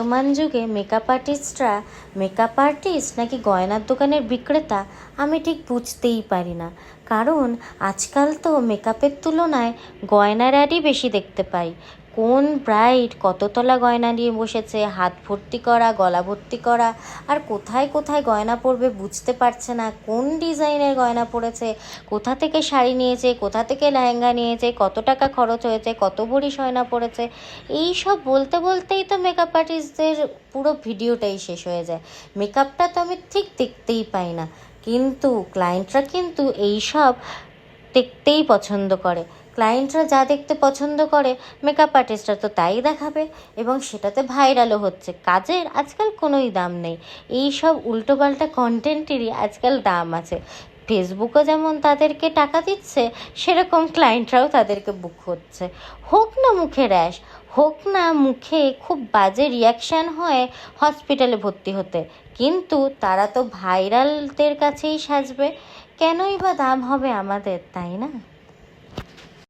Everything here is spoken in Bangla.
বর্তমান যুগে মেকআপ আর্টিস্টরা মেকআপ আর্টিস্ট নাকি গয়নার দোকানের বিক্রেতা, আমি ঠিক বুঝতেই পারি না। কারণ আজকাল তো মেকআপের তুলনায় গয়নার অ্যাডই বেশি দেখতে পাই। কোন ব্রাইড কততলা গয়না নিয়ে বসেছে? হাত ভর্তি করা, গলা ভর্তি করা? আর কোথায় কোথায় গয়না পরবে বুঝতে পারছে না। কোন ডিজাইনের গয়না পরেছে? কোথা থেকে শাড়ি নিয়েছে? কোথা থেকে লেহেঙ্গা নিয়েছে? কত টাকা খরচ হয়েছে? কত ভরি সয়না পড়েছে এই সব বলতে বলতেই তো মেকআপ আর্টিস্টদের পুরো ভিডিওটাই শেষ হয়ে যায়। মেকআপটা তো আমি ঠিক দেখতেই পাই না। কিন্তু ক্লায়েন্টরা কিন্তু এই সব দেখতেই পছন্দ করে। ক্লায়েন্টরা যা দেখতে পছন্দ করে মেকআপ আর্টিস্টরা তো তাই দেখাবে এবং সেটাতে ভাইরালও হচ্ছে। কাজের আজকাল কোনোই দাম নেই। এই সব উল্টোপাল্টা কন্টেন্টেরই আজকাল দাম আছে। ফেসবুকও যেমন তাদেরকে টাকা দিচ্ছে, সেরকম ক্লায়েন্টরাও তাদেরকে বুক হচ্ছে। হোক না মুখে র্যাশ হোক না মুখে খুব বাজে রিয়াকশান হয় হসপিটালে ভর্তি হতে। কিন্তু তারা তো ভাইরালদের কাছেই সাজবে। কেনই বা দাম হবে আমাদের, তাই না?